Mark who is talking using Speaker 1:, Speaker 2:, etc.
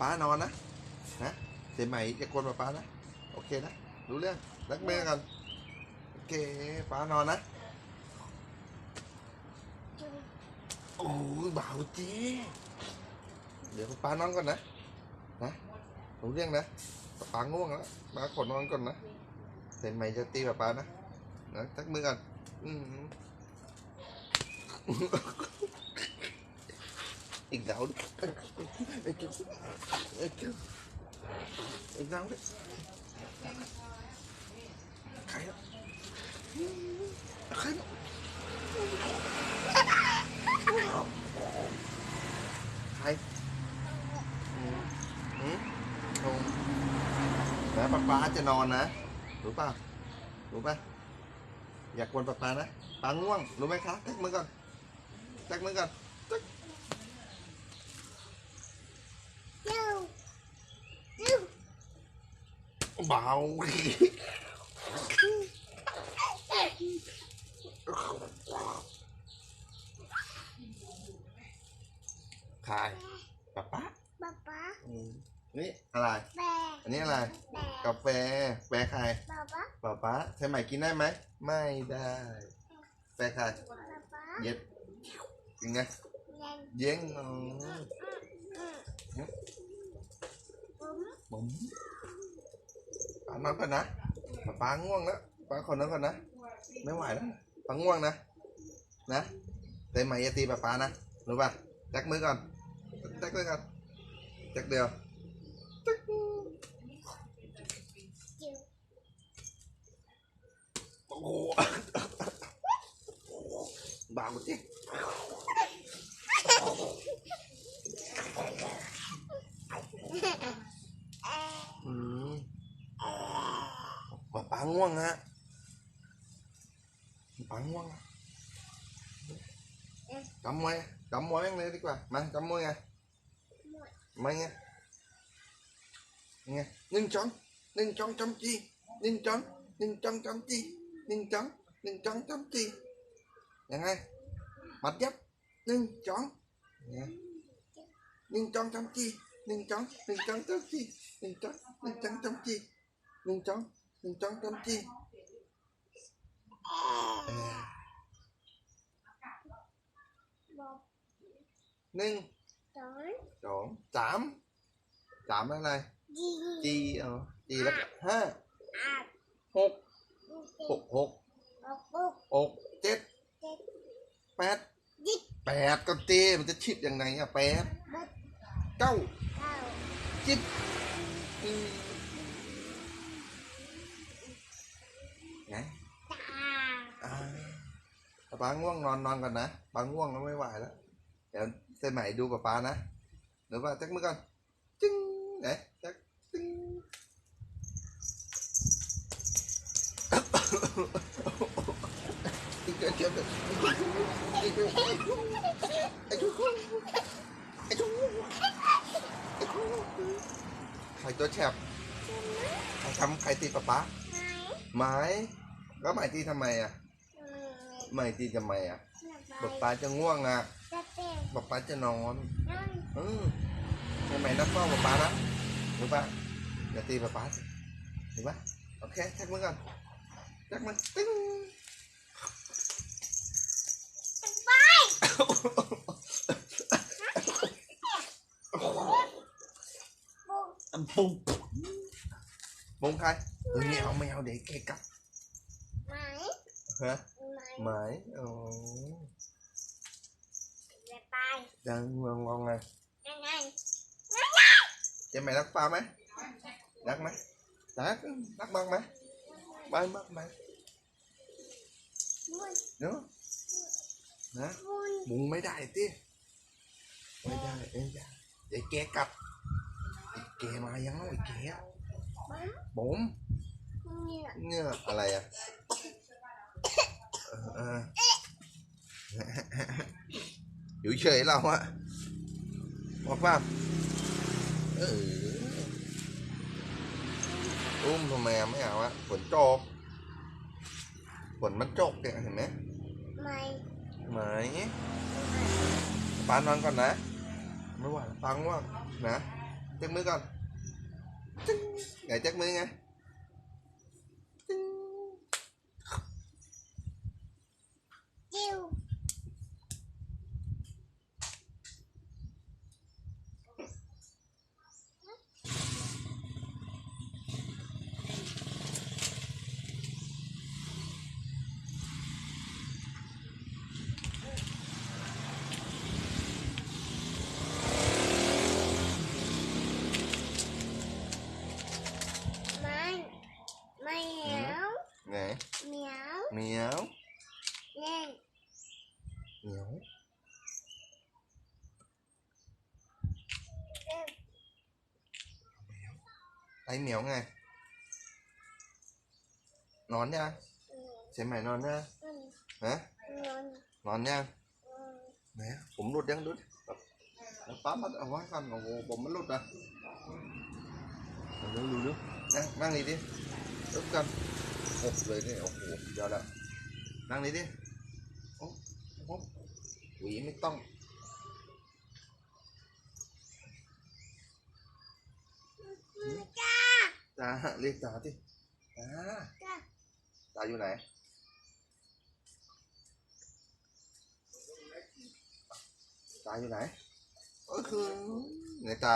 Speaker 1: ป้านอนนะนะเสียใหม่จะกวนป้าป้านะ โอเคนะ รู้เรื่องรักแม่กันโอเคป้านอนนะ โอ้ยเบาจ๊เดี๋ยวป้านอนก่อนนะ นะรู้เรื่องนะป้าง่วงแล้วป้าขอนอนก่อนนะเสียใหม่จะตีป้าป้านะนะทักมือกันอืม อีกดาวดิไอ้เจ้าไอ้เจ้าอีกดาวดิใครอะใครอะใครอืมอืมแล้วป๊าป๊าจะนอนนะรู้ป่ะรู้ป่ะอยากกวนป๊าป๊านะป๊าง่วงรู้ไหมครับแตกมือก่อนแตกมือก่อน เบาขายป๊าป๊า
Speaker 2: ป๊าป๊า
Speaker 1: อืมนี่อะไร
Speaker 2: แบก
Speaker 1: อันนี้อะไร
Speaker 2: แบก
Speaker 1: กาแฟแฟใคร
Speaker 2: ป๊าป๊า
Speaker 1: ป๊าป๊าใช่ไหมกินได้ไหม ไม่ได้ แฟใคร
Speaker 2: ป๊าป๊า
Speaker 1: เย็ดยังไง
Speaker 2: ยัง
Speaker 1: เย้งอ๋อ
Speaker 2: อืมผม
Speaker 1: ผม ป๊านอนก่อนนะป๊าป๊าง่วงแล้วป๊าขอนอนก่อนนะ ไม่ไหวแล้วป๊าง่วงนะ นะเต็มไหมอย่าตีป๊าป๊านะ รู้ป่ะแจ็คมือก่อนแจ็คมือก่อนแจ็คเดียว
Speaker 2: จิ๋ว
Speaker 1: โอ้โหบางจริงอืมป๊าป๊า ง่วงฮะป๊าง่วงอะกำไว้กำไว้เลยดีกว่ามากำไว้ไงไม่ไงไงหนึ่งจ้องหนึ่งจ้องจำจีหนึ่งจ้องหนึ่งจ้อ งจำจีหนึ่งจ้องหนึ่งจ้องจำจียังไงมัดยับหนึ่งจ้องไงหนึ่งจ้องจำจีหนึ่งจ้องหนึ่งจ้องจำจีหนึ่งจ้องหนึ่งจ้องจำจีหนึ่งจ้องหนึ่งจ้องจำจีเออ
Speaker 2: บอก
Speaker 1: หนึ่ง
Speaker 2: สอง
Speaker 1: สองสามสามอะไร
Speaker 2: จี
Speaker 1: จีเออจีแล้วก็ห้า
Speaker 2: อาบ
Speaker 1: หกหกหก
Speaker 2: ออกปุ๊บ
Speaker 1: หกเจ็ด
Speaker 2: เจ็ด
Speaker 1: แปด
Speaker 2: ยิบ
Speaker 1: แปดก็ตีมันจะชิดยังไงอะแปด
Speaker 2: เบิด
Speaker 1: เก้า
Speaker 2: เก้า
Speaker 1: สิบอืม ไง
Speaker 2: ตา
Speaker 1: อ่าป๊าป๊าง่วงนอนนอนก่อนนะป๊าง่วงแล้วไม่ไหวแล้ว เดี๋ยวเส้นใหม่ดูป๊าป๊านะหรือว่าจักมือก่อนจึ้งไหนจักจึ้งอีกเดี๋ยวเดี๋ยวเดี๋ยวอีกเดี๋ยวไอ้ทุกคนไอ้ทุกคนไอ้ทุกคนใครตัวแฉบใครทำใครตีป๊าป๊า
Speaker 2: ไห น
Speaker 1: ไม้ก็หมายตีทำไมอะ
Speaker 2: อืม
Speaker 1: หมายตีทำไมอะ
Speaker 2: ระ
Speaker 1: ป๊า
Speaker 2: บาย
Speaker 1: ป๊าจะง่วงอะ
Speaker 2: จะเต้น
Speaker 1: ป๊าป๊าจะนอน
Speaker 2: นั่น
Speaker 1: อืมทำไมนักเฝ้าป๊าป๊านะรู้ปะอย่าตีป๊าป๊าสิรู้ปะโอเคแท็กมือก่อนแท็กมือตึ้ง
Speaker 2: ไปปุ๊บ
Speaker 1: ปุ๊บปุ้งใครเออไม่เอาไม่เอาเดี๋ยวเกะกะ
Speaker 2: ไหน
Speaker 1: ฮะ
Speaker 2: ไหน
Speaker 1: หมายอ๋อ
Speaker 2: จะไป
Speaker 1: ยังลองลองไง
Speaker 2: ยังไง
Speaker 1: จะไม่รักป๊าไหมรักไหมรักรักมากไหมบายมากไหม
Speaker 2: มุน
Speaker 1: เนาะนะ
Speaker 2: มุน
Speaker 1: มุงไม่ได้ติไม่ได้ไม่ได้เดี๋ยวแกกลับไอ้แกมายังไงไอ้แกอะ
Speaker 2: บ้า
Speaker 1: ผม
Speaker 2: เนี่ย
Speaker 1: เนี่ยอะไรอะเออเอออยู่เฉยเราอะบอกว่าเอออุ้มทำไมอะไม่เอาอะฝนตกฝนมันจกเนี่ยเห็นไหม
Speaker 2: ไม่
Speaker 1: ไหมปานอนก่อนนะ ไม่ไหวปาง่วงนะแจ็คมือก่อนจึ๊งไงแจ็คมือไงจึ๊ง
Speaker 2: จิ้ว ไม่ไม่เหมียว
Speaker 1: ไหน
Speaker 2: เห มียว
Speaker 1: เหมียว
Speaker 2: เล่น
Speaker 1: เหมียว
Speaker 2: เล่น
Speaker 1: ไอเหมียวไงนอนยัง
Speaker 2: อืม
Speaker 1: ใช่ไหมนอน หมดยังดูดิแบบแล้วป้ามัดเอาไว้ก่อนโอ้โหผมมันหลุดอะเลยนี่โอ้โหเดี๋ยวละนั่งนี่ดิโอ้โหหวีไม่ต้อง
Speaker 2: จ้า
Speaker 1: ตาเรียกตาดิตา
Speaker 2: จ้า
Speaker 1: ตาอยู่ไหนตาอยู่ไหนเออคือไหนตา